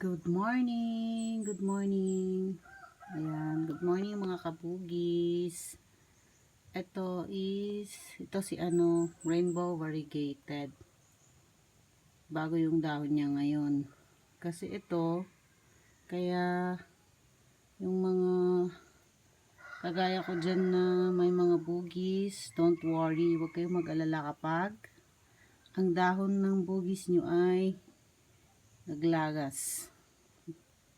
Good morning, good morning. Ayan, good morning mga kabugis. Ito is, ito si ano, rainbow variegated. Bago yung dahon niya ngayon. Kasi ito, kaya yung mga kagaya ko dyan na may mga bugis, don't worry, huwag kayong mag-alala kapag ang dahon ng bugis nyo ay naglagas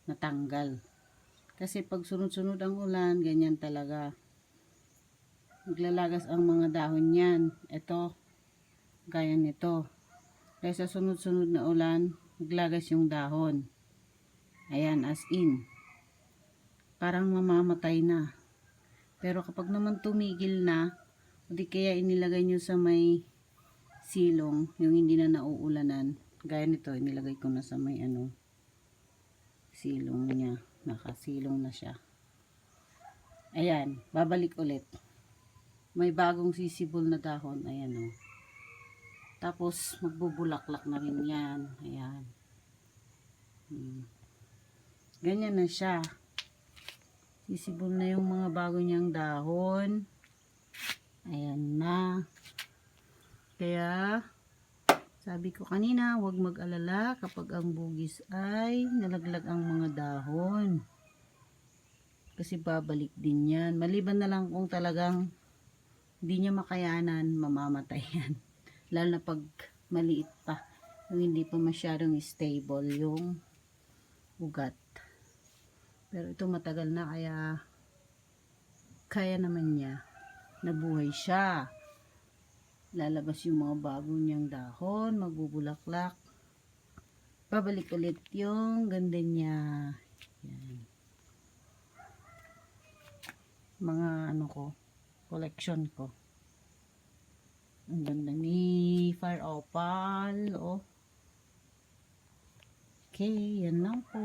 natanggal. Kasi pag sunod-sunod ang ulan ganyan talaga. Naglalagas ang mga dahon niyan. Ito gaya nito. Kaya sa sunod-sunod na ulan naglagas yung dahon. Ayan as in. Parang mamamatay na. Pero kapag naman tumigil na o di kaya inilagay nyo sa may silong yung hindi na nauulanan gaya nito inilagay ko na sa may ano silong niya. Nakasilong na siya. Ayan babalik ulit. May bagong sisibol na dahon. Ayan o tapos magbubulaklak na rin yan. Ayan. Hmm. ganyan na siya. Sisibol na yung mga bago niyang dahon. Ayan na. Kaya sabi ko kanina, huwag mag-alala kapag ang bugis ay nalaglag ang mga dahon. Kasi babalik din yan. Maliban na lang kung talagang hindi niya makayanan, mamamatay yan. Lalo na pag maliit pa. Yung hindi pa masyadong stable yung ugat. Pero ito matagal na kaya kaya naman niya. Nabuhay siya lalabas yung mga bago niyang dahon, magbubulaklak. Pabalik ulit yung ganda niya. Yan. Mga ano ko, collection ko. Ang ganda ni Fire Opal, oh. Okay, yan lang po.